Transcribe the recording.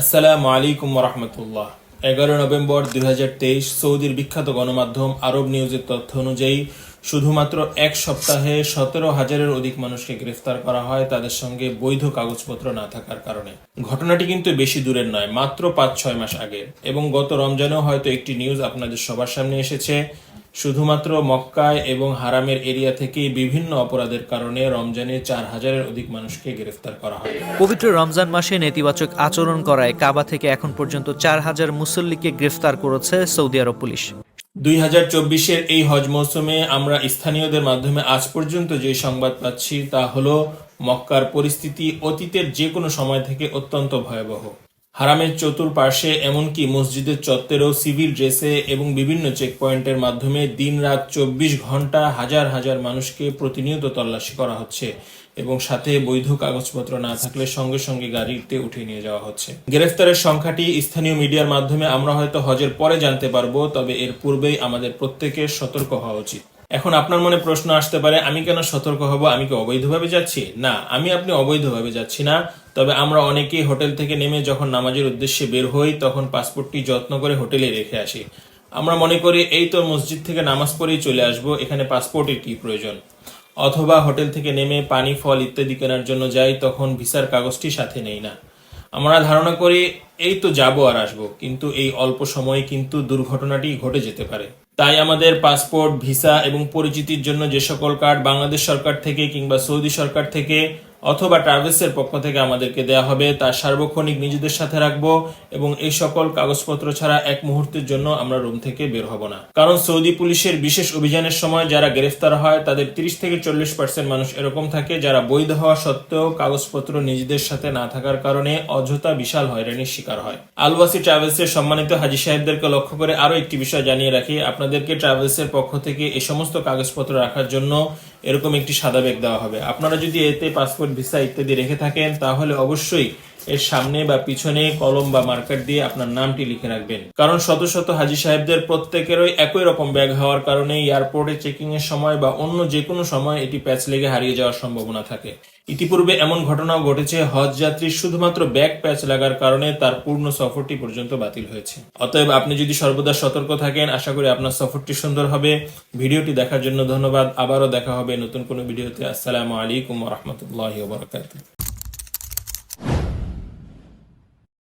আসসালামু আলাইকুম রহমতুল্লাহ এগারো নভেম্বর দু হাজার তেইশ সৌদির বিখ্যাত গণমাধ্যম আরব নিউজের তথ্য অনুযায়ী, শুধুমাত্র এক সপ্তাহে সতেরো হাজারের অধিক মানুষকে গ্রেফতার করা হয় তাদের সঙ্গে বৈধ কাগজপত্র না থাকার কারণে। ঘটনাটি কিন্তু বেশি দূরের নয়, মাত্র পাঁচ ছয় মাস আগে। এবং গত রমজানেও হয়তো একটি নিউজ আপনাদের সবার সামনে এসেছে শুধুমাত্র মক্কায় এবং হারামের এরিয়া থেকে বিভিন্ন অপরাধের কারণে রমজানে চার হাজারের অধিক মানুষকে গ্রেফতার করা হয়। পবিত্র রমজান মাসে নেতিবাচক আচরণ করায় কাবা থেকে এখন পর্যন্ত চার হাজার মুসল্লিকে গ্রেফতার করেছে সৌদি আরব পুলিশ। দুই হাজার চব্বিশের এই হজ মৌসুমে আমরা স্থানীয়দের মাধ্যমে আজ পর্যন্ত যে সংবাদ পাচ্ছি তা হলো মক্কার পরিস্থিতি অতীতের যে কোনো সময় থেকে অত্যন্ত ভয়াবহ। হারামের চতুর্পার্শ্বে এমনকি মসজিদের চত্বরেও সিভিল ড্রেসে এবং বিভিন্ন চেকপয়েন্টের মাধ্যমে দিনরাত চব্বিশ ঘণ্টা হাজার হাজার মানুষকে প্রতিনিয়ত তল্লাশি করা হচ্ছে এবং সাথে বৈধ কাগজপত্র না থাকলে সঙ্গে সঙ্গে গাড়িতে উঠিয়ে নিয়ে যাওয়া হচ্ছে। গ্রেফতারের সংখ্যাটি স্থানীয় মিডিয়ার মাধ্যমে আমরা হয়তো হজের পরে জানতে পারব, তবে এর পূর্বেই আমাদের প্রত্যেকের সতর্ক হওয়া উচিত। এখন আপনার মনে প্রশ্ন আসতে পারে, আমি কেন সতর্ক হব? আমি কি অবৈধভাবে যাচ্ছি? না, আমি আপনি অবৈধভাবে যাচ্ছি না। তবে আমরা অনেকেই হোটেল থেকে নেমে যখন নামাজের উদ্দেশ্যে বের হই, তখন পাসপোর্টটি যত্ন করে হোটেলে রেখে আসি। আমরা মনে করি, এই তো মসজিদ থেকে নামাজ পড়েই চলে আসব, এখানে পাসপোর্টের কি প্রয়োজন? অথবা হোটেল থেকে নেমে পানি, ফল ইত্যাদি কেনার জন্য যাই, তখন ভিসার কাগজটি সাথে নেই না। আমরা ধারণা করি এই তো যাব আর আসব, কিন্তু এই অল্প সময়ে কিন্তু দুর্ঘটনাটি ঘটে যেতে পারে। তাই আমাদের পাসপোর্ট, ভিসা এবং পরিচিতির জন্য যে সকল কার্ড বাংলাদেশ সরকার থেকে কিংবা সৌদি সরকার থেকে অথবা ট্রাভেলসের পক্ষ থেকে আমাদেরকে দেয়া হবে, তা সার্বক্ষণিক নিজেদের সাথে রাখব এবং এই সকল কাগজপত্র ছাড়া এক মুহূর্তের জন্য আমরা রুম থেকে বের হব না। কারণ সৌদি পুলিশের বিশেষ অভিযানের সময় যারা গ্রেফতার হয়, তাদের তিরিশ থেকে চল্লিশ পার্সেন্ট মানুষ এরকম থাকে যারা বৈধ হওয়া সত্ত্বেও কাগজপত্র নিজেদের সাথে না থাকার কারণে অযথা বিশাল হয়রানির শিকার হয়। আলবাসি ট্রাভেলসের সম্মানিত হাজি সাহেবদেরকে লক্ষ্য করে আরও একটি বিষয় জানিয়ে রাখি। আপনাদেরকে ট্রাভেলসের পক্ষ থেকে এই সমস্ত কাগজপত্র রাখার জন্য এরকম একটি সাদা ব্যাগ দেওয়া হবে। আপনারা যদি এতে পাসপোর্ট ভিসা ইত্যাদি রেখে থাকেন, তাহলে অবশ্যই এর সামনে বা পিছনে কলম বা মার্কার দিয়ে আপনার নামটি লিখে রাখবেন। কারণ শত শত হাজি সাহেবদের প্রত্যেকেরই একই রকম ব্যাগ হওয়ার কারণে এয়ারপোর্টে চেকিং এর সময় বা অন্য যে কোনো সময় এটি প্যাচ লেগে হারিয়ে যাওয়ার সম্ভাবনা থাকে। ইতিপূর্বে এমন ঘটনাও ঘটেছে, হজ যাত্রীর শুধুমাত্র ব্যাক প্যাচ লাগার কারণে তার পূর্ণ সফরটি পর্যন্ত বাতিল হয়েছে। অতএব আপনি যদি সর্বদা সতর্ক থাকেন, আশা করি আপনার সফরটি সুন্দর হবে। ভিডিওটি দেখার জন্য ধন্যবাদ। আবারও দেখা হবে নতুন কোনো ভিডিওতে। আসসালামু আলাইকুম রহমতুল্লাহ বারকাত